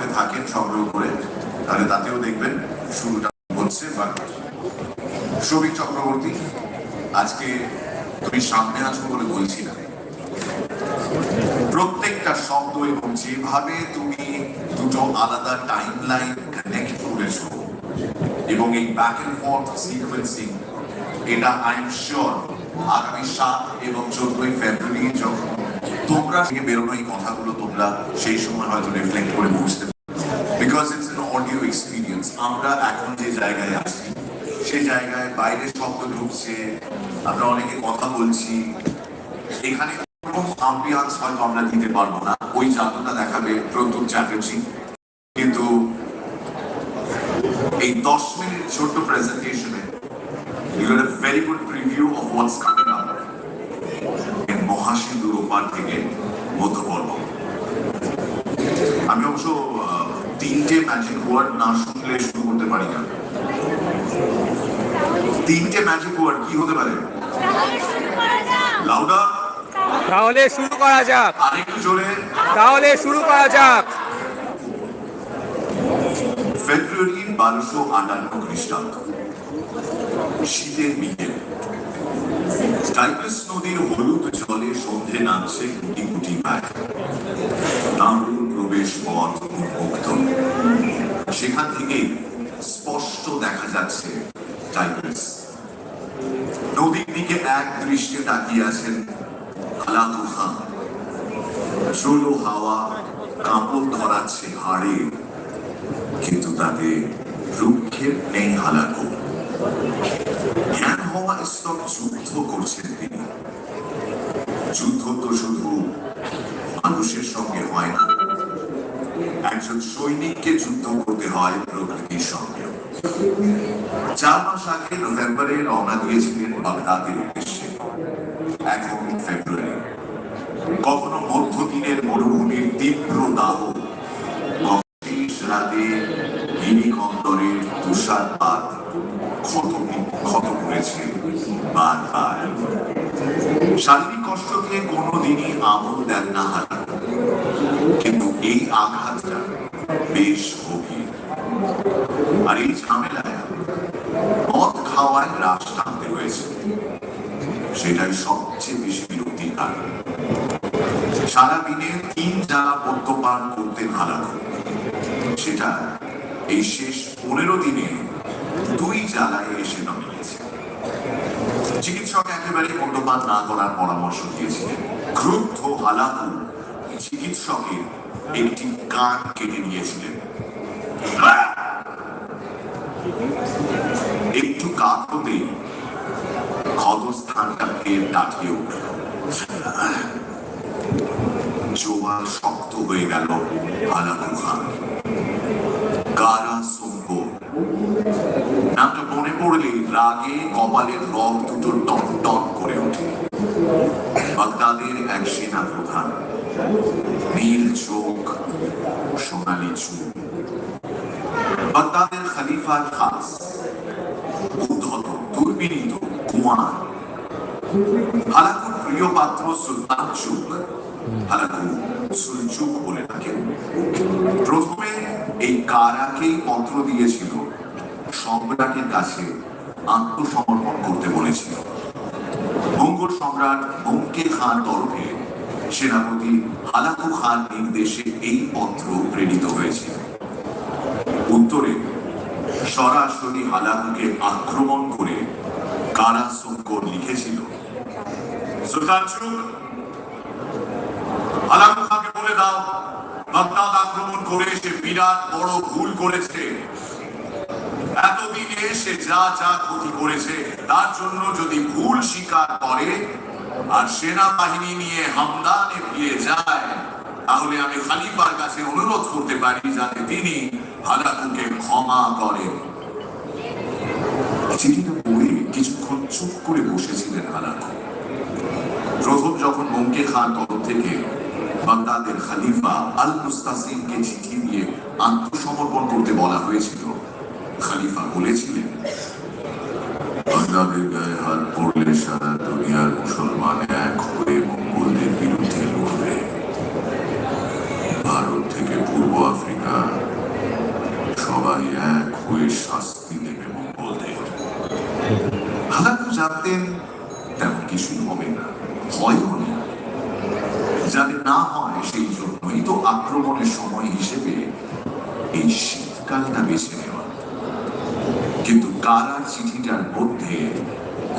করে থাকেন সংগ্রহ করে, তাহলে তাতেও দেখবেন শুরুটা হচ্ছে বা শ্রমিক চক্রবর্তী, আজকে তুমি সামনে আছো বলে বলছি না। প্রত্যেকটা শব্দ এবং যেভাবে তুমি দুটো আলাদা টাইম লাইন কানেক্ট করেছ এবং এই ব্যাক এন্ড ফর্থ সিকোয়েন্সিং এটা আই এম শিওর আগামী সাত এবং চোদ্দই ফেব্রুয়ারি যখন তোমরা থেকে বেরোনো এই কথাগুলো তোমরা সেই সময় হয়তো রিফ্লেক্ট করে বুঝতে because it's an audio experience আমরা এখন যে জায়গায় আছি, সেই জায়গায় বাইরে শব্দ ঢুকছে, আমরা অনেকে কথা বলছি, এখানে কোনো আম্বিয়ান্স হয়তো আমরা দিতে পারব না। ওই জাদুটা দেখাবে প্রদ্যুৎ চ্যাটার্জি। কিন্তু এই দশ মিনিট ছোট্ট প্রেজেন্টেশনে a very good preview of what's coming. up in মহাসিন্ধুর ওপার থেকে মধ্যপর্ব আমি অবশ্য তিনটে ম্যাজিক ওয়ার্ড না শুনলে শুরু করতে পারি না। তিনটে ম্যাজিক ওয়ার্ড কি হতে পারে? লাউডা? তাহলে শুরু করা যাক। আরেকটু জোরে। তাহলে শুরু করা যাক। ফেব্রুয়ারি বারোশো আটান্ন খ্রিস্টাব্দ। শীতের বিকেল। টাইগ্রিস নদীর হলুদ জলে সন্ধে নামছে গুটি গুটি পায় প্রবেশ পথ উন্মুক্ত। সেখান থেকে স্পষ্ট দেখা যাচ্ছে টাইগ্রিস নদীর দিকে এক দৃষ্টে তাকিয়ে আছেন হালাকু খান। হাওয়া কাপড় ধরাচ্ছে হাড়ে, কিন্তু তাতে রুক্ষের নেই হালাকু জ্ঞান হওয়া যুদ্ধ করছেন তিনি। যুদ্ধ তো শুধু মানুষের সঙ্গে হয় না। একজন সৈনিককে যুদ্ধ করতে হয় প্রকৃতির সঙ্গে। চার মাস আগে নভেম্বরে রওনা দিয়েছিলেন বাগদাদের উদ্দেশ্যে। এখন ফেব্রুয়ারি। কখনো মধ্যদিনের মরুভূমির তীব্র শারীরিক কষ্টকে কোনোদিনই আমল দেন না হারা কিন্তু এই আঘাতটা বেশ গভীর। আর এই ঝামেলায় মদ খাওয়ায় রাশ টানতে হয়েছে। সেটাই সবচেয়ে বেশি বিরক্তির কারণ। সারাদিনে তিন জ্বালা পদ্যপান করতে হারানো সেটা এই শেষ পনেরো দিনে দুই জ্বালায় এসে দাঁড়িয়েছে চিকিৎসক একেবারে মদ্যপান না করার পরামর্শ দিয়েছিলেন। ক্রুদ্ধ হালাকু চিকিৎসকের একটি কান কেটে নিয়েছিলেন। একটু কাক হতেই ক্ষতস্থানটা ফের ডাকিয়ে উঠল। জোয়ার শক্ত হয়ে গেল হালাকু খান। কারা মনে পড়লে রাগে কপালের রং দুটো টন টন করে ওঠে। বাগদাদের এক সেনা প্রধান, নীল চোখ, সোনালি চুল। বাগদাদের খলিফার খাস উদ্ধত দুর্বিনীত কুমার। হালাকুর প্রিয় পাত্র সুলতান চুক, হালাকু সুলচুক বলে থাকেন প্রথমে এই কারাকেই পত্র দিয়েছিল সম্রাটের কাছে আত্মসমর্পণ করতে বলেছিল। মঙ্গল সম্রাট মঙ্কে খান তরফে সেনাপতি হালাকু খান নির্দেশে এই পত্র প্রেরিত হয়েছিল উত্তরে, সরাসরি হালাকুকে আক্রমণ করে কারা শঙ্কর লিখেছিল হালাকু খানকে বলে দাও, বাগদাদ আক্রমণ করে সে বিরাট বড় ভুল করেছে। এতদিনে সে যা যা ক্ষতি করেছে তার জন্য যদি ভুল স্বীকার করে আর সেনাবাহিনী নিয়ে হামদানে ফিরে যায় তাহলে আমি খালিফার কাছে অনুরোধ করতে পারি যাতে তিনি হালাকুকে ক্ষমা করেন। চিঠিটা পড়ে কিছুক্ষণ চুপ করে বসেছিলেন হালাকু। প্রথম যখন মঙ্কে খান তরফ থেকে বাগদাদের খালিফা আল মুস্তাসিমকে চিঠি দিয়ে আত্মসমর্পণ করতে বলা হয়েছিল। খালিফা বলেছিলেন পাঞ্জাবের গায়ে হাত পড়লে সারা দুনিয়ার মুসলমান এক হয়ে মঙ্গলদের বিরুদ্ধে লড়বে। ভারত থেকে পূর্ব আফ্রিকা সবাই এক হয়ে শাস্তি নেবে মঙ্গলদের। হালাকু জানতেন তেমন কিছুই হবে না হয়ও না যাতে না হয় সেই জন্যই তো আক্রমণের সময় হিসেবে এই শীতকালটা বেছে নেওয়া কিন্তু কারার চিঠিটার মধ্যে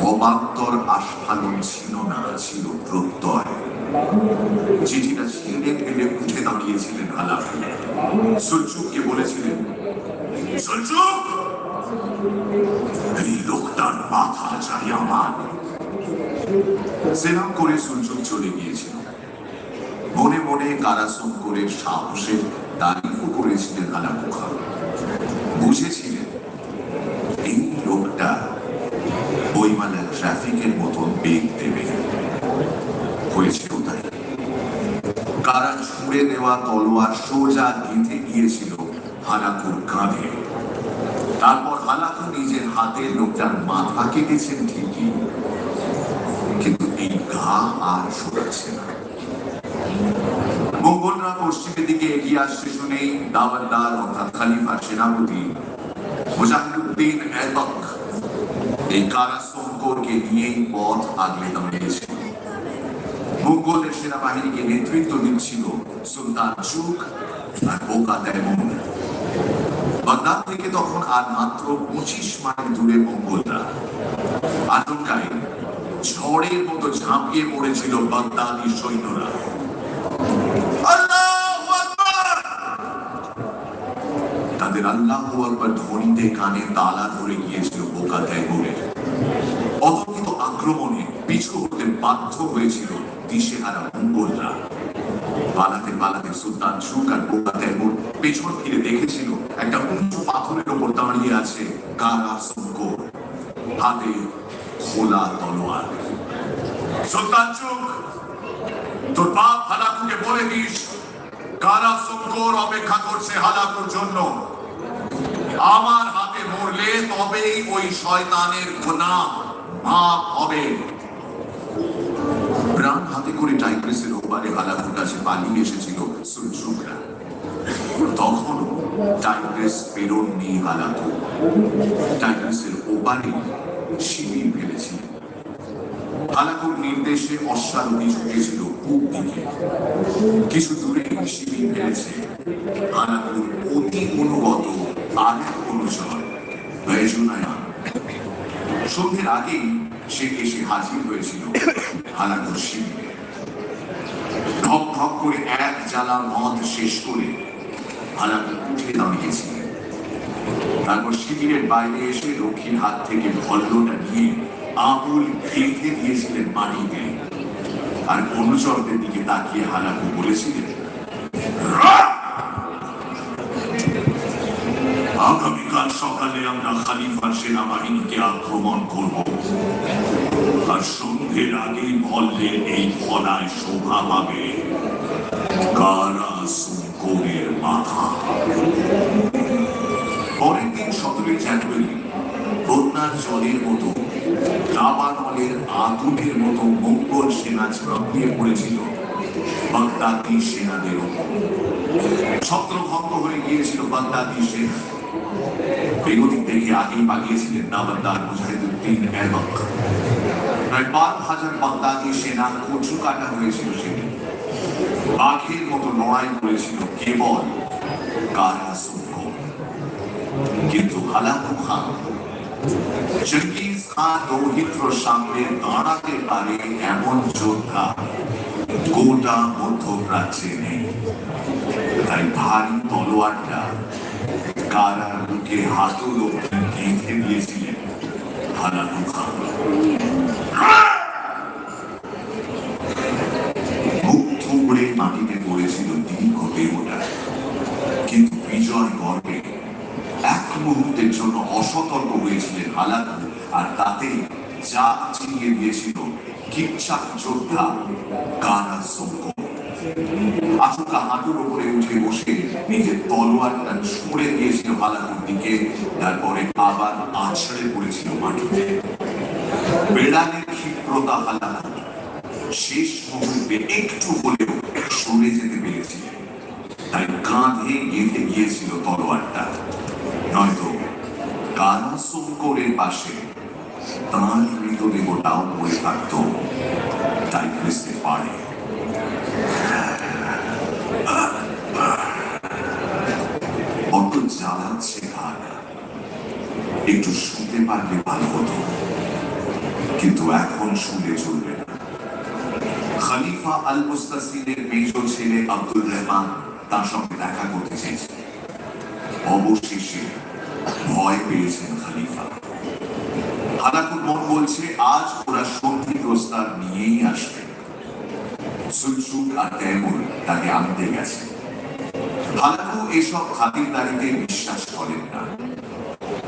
অবান্তর আস্ফালন ছিল না, ছিল প্রত্যয়। চিঠিটা ফেলে উঠে দাঁড়িয়েছিলেন বলেছিলেন এই লোকটার মাথা চাই আমার। সেরাম করে সুলচুক চলে গিয়েছিল। মনে মনে কারাসন করে সাহসে তারিফও করেছিলেন হালাকুখা বুঝেছিলেন এই লোকটা বইমালা ট্রাফিকের মতন বেগ দেবে হয়েছেও তাই কারা ছুঁড়ে তলোয়ার সোজা গেঁথে গিয়েছিল হালাকুর কাঁধে। তারপর হালাকু নিজের হাতে লোকটার মাথা কেটেছেন ঠিকই। কিন্তু এই ঘা আর শোকাচ্ছে না। মঙ্গলরা পশ্চিমের দিকে এগিয়ে আসছে শুনেই দাওয়াতদার অর্থাৎ খালিফার সেনাপতি মুজাহিদুদ্দিন এবক এই কারা শঙ্করকে নিয়েই পথ আগলে দাঁড়িয়েছিল মঙ্গলের সেনাবাহিনীকে নেতৃত্ব দিচ্ছিল সুলতান চুক আর বোকা তেমন বাগদাদ থেকে তখন আর মাত্র পঁচিশ মাইল দূরে মঙ্গলরা। আচমকায় ঝড়ের মতো ঝাঁপিয়ে পড়েছিল বাগদাদি সৈন্যরা। তাদের আল্লাহ আকবর ধ্বনিতে কানে তালা ধরে গিয়েছিল বোকা তৈমুরের অতর্কিত আক্রমণে পিছু হতে বাধ্য হয়েছিল দিশেহারা মঙ্গলরা পালাতে পালাতে সুলতান বোকা তৈমুর পেছন ফিরে দেখেছিল একটা উঁচু পাথরের ওপর দাঁড়িয়ে আছে কারা হাতে খোলা তলোয়ার। সুলতান তোর বাপ হালাকুকে বলে দিস কারা শঙ্কর অপেক্ষা করছে হালাকুর জন্য। আমার হাতে মরলে তবেই ওই শয়তানের গুনাহ মাপ হবে। হাতে করে টাইগ্রিসের ওপারে হালাকুর কাছে পালিয়ে এসেছিল সুলসুকরা তখনও টাইগ্রিস পেরোননি হালাকু টাইগ্রিসের ওপারে শিবির ফেলেছিলেন হালাকুর নির্দেশে অশ্বারোহী ছুটেছিল পূব দিকে। কিছু দূরে শিবির ফেলেছে হালাকুর অতি অনুগত আরেক অনুচর বেজুনায়ান সন্ধ্যের আগেই সে এসে হাজির হয়েছিল। হালাকুর শিবিরে ঢক ঢক করে এক জ্বালা মদ শেষ করে হালাকু উঠে তারপর শিবিরের বাইরে এসে হাত থেকে ভল্লটা নিয়ে আঙুল দিয়েছিলেন আর অনুচরদের দিকে তাকিয়ে হালাকু বলেছিলেন আগামীকাল সকালে আমরা খালিফার সেনাবাহিনীকে আক্রমণ করব। আর সন্ধ্যের আগে ভল্লের এই ফলায় শোভা পাবে। কারা সুকোরের মাথা? পরের দিন সতেরোই জানুয়ারি, বন্যার জলের মতো, দাবানলের আগুনের মতো মঙ্গল সেনা ঝাঁপিয়ে পড়েছিল বাগদাদি সেনাদের উপর ছত্রভঙ্গ হয়ে গিয়েছিল বাগদাদি সেনা। বেগতিক দেখে আগেই পালিয়েছিলেন নাবান্দার মুজাহিদুদ্দিন প্রায় বারো হাজার বাগদাদি সেনা কচু কাটা হয়েছিল সেদিন বাঘের মতো লড়াই করেছিল কেবল কারা কিন্তু হালাকু খান চঙ্গিজ খান দৌহিত্র সামনে দাঁড়াতে পারে এমন যোদ্ধা গোটা মধ্যপ্রাচ্যে নেই। তাই ভারী তলোয়ারটা কারার বুকে হাতুর গেঁথে দিয়েছিলেন হালাকু খান মাটিতে পড়েছিল দীর্ঘ দেহটা। কিন্তু বিজয় গর্বে এক মুহূর্তের জন্য অসতর্ক হয়েছিলেন হালাকু আর তাতে যা চিনিয়ে দিয়েছিল কিচ্ছাক যোদ্ধা কারা সঙ্গ। আচমকা হাঁটুর উপরে উঠে বসে নিজের তলোয়ারটা ছুঁড়ে দিয়েছিল হালাকুর দিকে, তারপরে আবার আছড়ে পড়েছিল মাটিতে। বেড়ালে ক্ষিপ্রতা শেষ মুহূর্তে একটু হলেও সরে যেতে পেরেছিল তাই কাঁধে গেঁথে গিয়েছিল তলোয়ারটা। নয়তো শঙ্করের পাশে তাঁর মৃতদেহটাও পড়ে থাকত। তাই খুঁজতে পারে। অত জ্বালাচ্ছে একটু শুতে পারলে ভালো হতো। কিন্তু এখন শুনে চলবে না। খলিফা আল মুস্তাসিরের মেজ ছেলে আব্দুল রহমান তার সঙ্গে দেখা করতে চেয়েছে অবশেষে ভয় পেয়েছেন খলিফা। হালাকুর মন বলছে, আজ ওরা সন্ধি প্রস্তাব নিয়েই আসবে। সুলসুল আর তৈমুর তাকে আনতে গেছে। হালাকু এসব খাতিরদারিতে বিশ্বাস করেন না।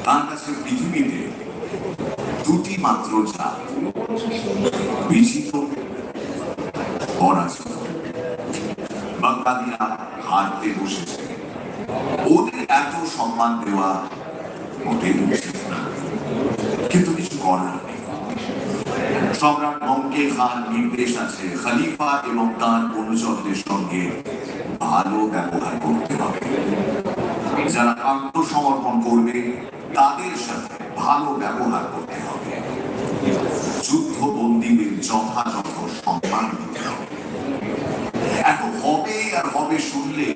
তার কাছে পৃথিবীতে দুটি মাত্র জাত বিজিত হারতে বসেছে। ওদের এত সম্মান দেওয়া মোটেই উচিত না। কিন্তু কিছু করার নেই। সম্রাট মঙ্কে খান নির্দেশ আছে, খলিফা এবং তার অনুচরদের সঙ্গে ভালো ব্যবহার করতে হবে। যারা আত্মসমর্পণ করবে, তাদের সাথে ভালো ব্যবহার করতে হবে। যুদ্ধ বন্দীদের যথাযথ সম্মান দিতে হবে। এত হবে আর হবে শুনলে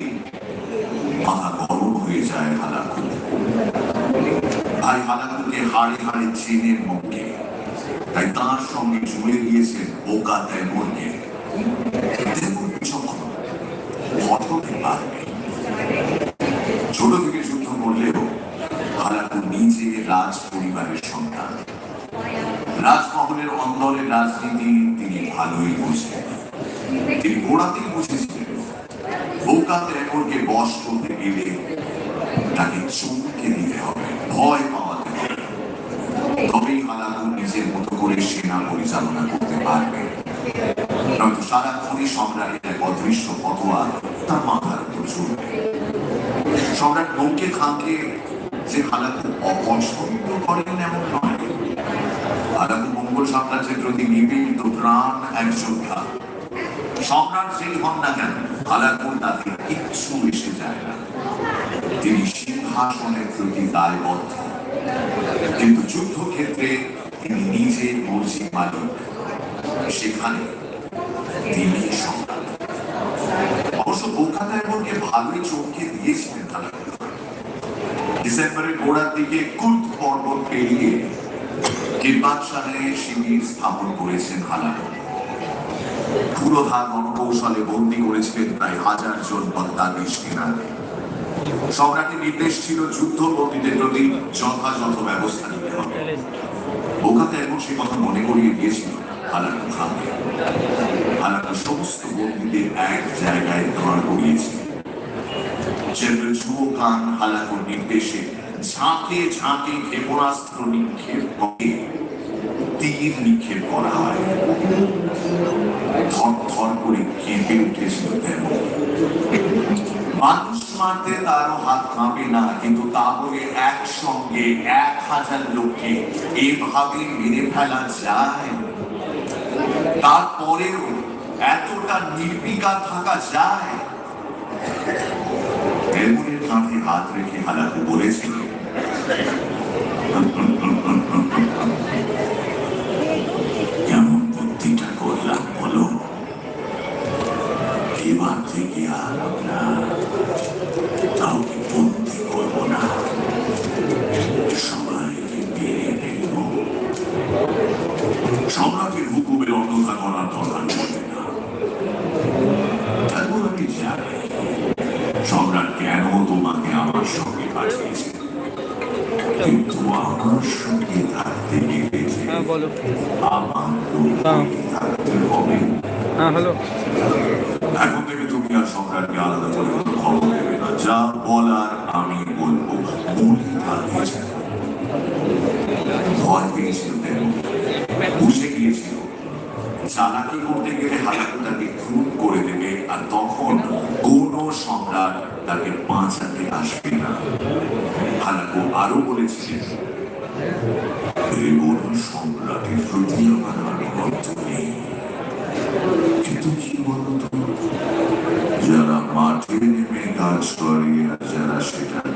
মাথা গরম হয়ে যায় হালাকু ভাই হালাকুকে হাড়ে হাড়ে চেনের মঙ্কে তাই তার সঙ্গে জুড়ে দিয়েছেন বোকা তেমনকে তেমন যখন হঠতে পারবে তার মাথার উপর চলবে সম্রাট মৌকে খানকে যে হালাকু অপছন্দ করেন এমন নয়। হালাকু মঙ্গল সাম্রাজ্যের প্রতি নিবেদিত প্রাণ এক যোদ্ধা সম্রাট যেই হন না কেন, হালাকুর তাতে কিচ্ছু এসে যায় না। তিনি সিংহাসনের প্রতি দায়বদ্ধ। কিন্তু যুদ্ধক্ষেত্রে তিনি নিজে মর্জি মালিক। সেখানে তিনি সম্রাট ভালোই চমকে দিয়েছিলেন তারা। ডিসেম্বরের গোড়ার দিকে কুর্দ পর্বত পেরিয়ে শিবির স্থাপন করেছেন বন্দী করেছিলেন প্রায় হাজার জন সম্রাটের নির্দেশ ছিল যুদ্ধ বন্দীদের প্রতি যথাযথ ব্যবস্থা নিতে হবে। বোকাতে এমন সে কথা মনে করিয়ে দিয়েছিল হালাকু খানকে। সমস্ত বন্দীদের এক জায়গায় দাঁড় করিয়েছে নির্দেশে ঝাঁকে ঝাঁকে ক্ষেপণাস্ত্র নিক্ষেপ করে, তীর নিক্ষেপ করা হয়। করে কেঁপে উঠেছিল তেমন মানুষ মারতে তারও হাত কাঁপে না, কিন্তু তা বলে একসঙ্গে এক হাজার লোককে এভাবে মেরে ফেলা যায়। তারপরেও এতটা নির্বিকার থাকা যায় তেমনের কাঁধে হাত রেখে হালাকু হ্যাঁ বলো। হবে হ্যাঁ হ্যালো। এখন থেকে তুমি আর সম্রাটকে আলাদা করে কোনো খবর দেবে না। যা বলার আমি বলব। থাকে যেন। ভয় পেয়েছিল বুঝে গিয়েছিল। চালাকি করতে গেলে হালাকু তাকে খুন করে দেবে আর তখন কোনো সম্রাট তাকে বাঁচাতে আসবে না। হালাকু আরও বলেছিলেন বড় সম্রাটের প্রতি আমার আনুগত্য নেই কিন্তু কি বলতো যারা মাঠে নেমে কাজ করে আর যারা সেটা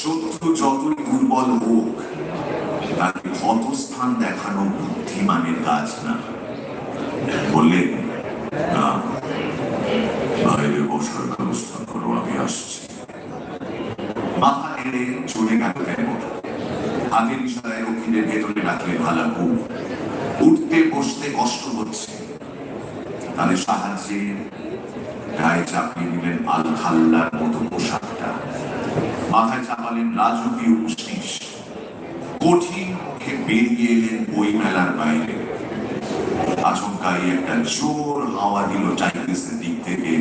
শত্রু যতই দুর্বল হোক তাকে ক্ষতস্থান দেখানো বুদ্ধিমানের কাজ না। বললেন না বাইরে বসার ব্যবস্থা করো, আমি আসছি। মাথা নেড়ে চলে গেল কেমন হাতের ইশারায় রক্ষীদের ভেতরে ডাকলে ভালা খুব উঠতে বসতে কষ্ট হচ্ছে। তাদের সাহায্যে গায়ে চাপিয়ে নিলেন আল খাল্লার মাথায় রাজকীয় উষ্ণিস কঠিন মুখে বেরিয়ে এলেন বই মেলার বাইরে। আচমকাই একটা জোর হাওয়া দিল চাইতেছে দিক থেকে।